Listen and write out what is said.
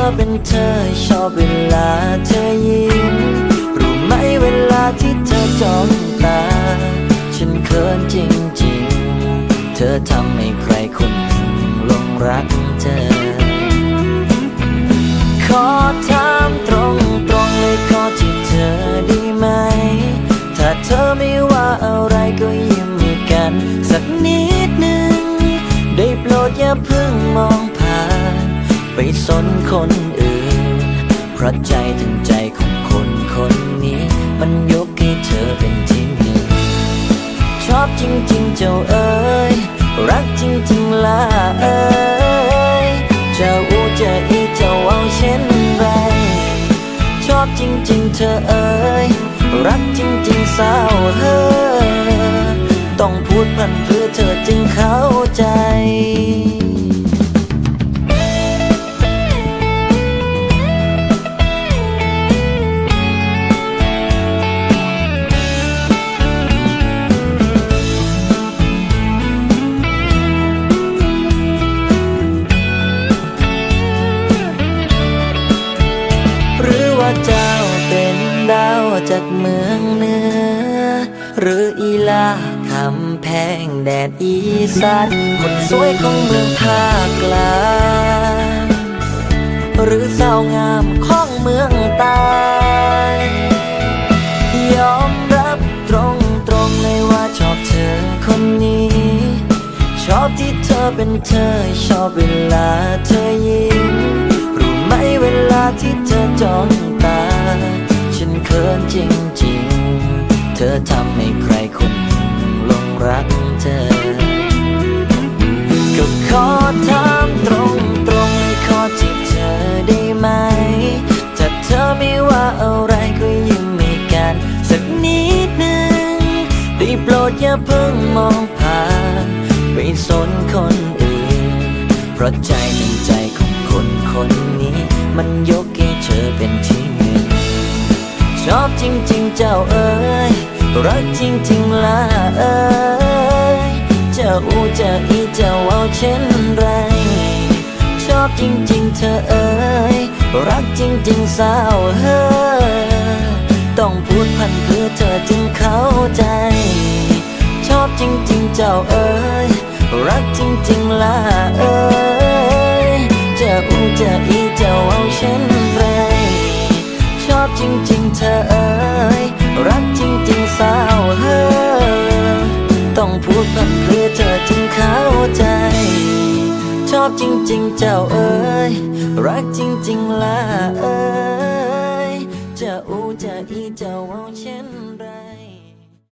อเป็นเธอชอบเวลาเธอยิ้มรู้ไหมเวลาที่เธอจ้องตา ฉันเขินจริงๆ เธอทำให้ใครคนหนึ่งลงรักเธอ ขอถามตรงตรงๆเลยขอที่เธอด้ไหม ถ้าเธอไม่ว่าอะไรก็ยิ้มให้กัน สักนิดหนึ่งได้โปรดอย่าเพิ่งมอ ไปสนคนอื่น เพราะใจถึงใจของคนคนนี้ มันยกให้เธอเป็นที่หนึ่งชอบจริงๆเจ้าเอ๋ยรักจริงๆล่ะเอ๋ยจะอูจะอีจะเอาเช่นไรชอบจริงๆเธอเอ๋ยรักจริงๆสาวเฮ้อต้องพูดพันเพื่อเธอจึงเข้าใจ จากเมืองเหนือหรืออีลาคำแพงแดดอีสานคนสวยของเมืองภาคกลางหรือสาวงามของเมืองใต้ยอมรับตรงตรงๆเลยว่าชอบเธอคนนี้ ชอบที่เธอเป็นเธอ ชอบเวลาเธอ จริงๆ เธอทำให้ใครคนหนึ่งลงรักเธอ ก็ขอถามตรงตรงๆขอจีบเธอได้ไหม ถ้าเธอไม่ว่าอะไรก็ยิ้มให้กัน สักนิดหนึ่งได้โปรดอย่าเพิ่งมองผ่านไปสนคนอื่น เพราะใจทั้งใจของคนคนนี้ มันยกให้เธอเป็นที่ ชอบจริงๆเจ้าเอ๋ยรักจริงๆล่ะเอ๋ยเจ้าอูเจ้าอีเจ้าเอาเช่นไร ชอบจริงๆเธอเอ๋ยรักจริงๆสาวเฮ้อต้องพูดพันเพื่อเธอจึงเข้าใจ อเธอจึงเข้าใจ ชอบจริง ๆ เจ้าเอ๋ยรักจริงๆล่ะ